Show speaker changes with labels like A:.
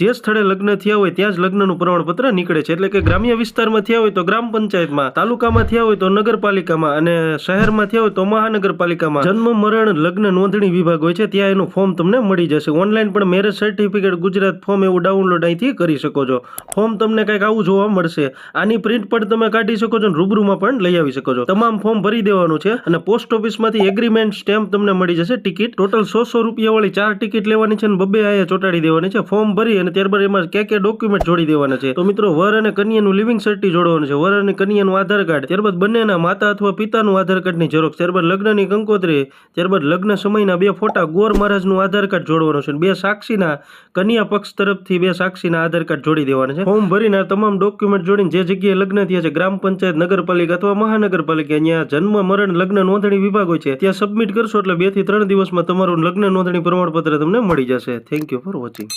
A: જે સ્થળે લગ્ન થયા હોય ત્યાં જ લગ્નનું પ્રમાણપત્ર નીકળે છે. એટલે કે ગ્રામ્ય વિસ્તારમાં થયા હોય તો ગ્રામ પંચાયતમાં, તાલુકામાં થયા હોય તો નગરપાલિકામાં અને શહેરમાં થયા હોય તો મહાનગરપાલિકામાં. જન્મ, મરણ, લગ્ન, નોંધણી વિભાગ હોય છે, ત્યાં એનું ફોર્મ તમને મળી જશે. ઓનલાઈન પણ મેરેજ સર્ટિફિકેટ ગુજરાત ફોર્મ એવું ડાઉનલોડ અહીંથી કરી શકો છો. ફોર્મ તમને કંઈક આવું જોવા મળશે. આની પ્રિન્ટ પણ તમે કાઢી શકો છો અને રૂબરૂમાં પણ લઈ આવી શકો છો. તમામ ફોર્મ ભરી દેવાનું છે અને પોસ્ટ ઓફિસમાંથી એગ્રીમેન્ટ સ્ટેમ્પ તમને મળી જશે. ટિકિટ ટોટલ સો સો રૂપિયા વાળી ચાર ટિકિટ લેવાની છે અને બબ્બે આયા ચોટાડી દેવાની છે. ફોર્મ ભરી અને ત્યારબાદ એમાં ક્યાં ક્યાં ડોક્યુમેન્ટ જોડી દેવાના છે? તો મિત્રો, વર અને કન્યાનું લિવિંગ સર્ટી જોડવાનું છે. વર અને કન્યાનું આધાર કાર્ડ. ત્યારબાદ બંનેના માતા અથવા પિતાનું આધાર કાર્ડની ઝેરોક્ષ. ત્યારબાદ લગ્નની કંકોત્રી. ત્યારબાદ લગ્ન સમયના બે ફોટા. ગોર મહારાજનું આધાર કાર્ડ જોડવાનું છે. બે સાક્ષીના કન્યા પક્ષ તરફથી બે સાક્ષીના આધાર કાર્ડ જોડી દેવાના છે. ફોર્મ ભરીને તમામ ડોક્યુમેન્ટ જોડીને જે જગ્યાએ લગ્ન થયા છે, ગ્રામ પંચાયત, નગરપાલિકા અથવા મહાનગરપાલિકા, અહીંયા જન્મ, મરણ, લગ્ન નોંધણી વિભાગ હોય છે. ત્યાં સબમિટ કરશો એટલે બેથી ત્રણ દિવસમાં તમારું લગ્ન નોંધણી પ્રમાણપત્ર તમને મળી જશે. Thank you for watching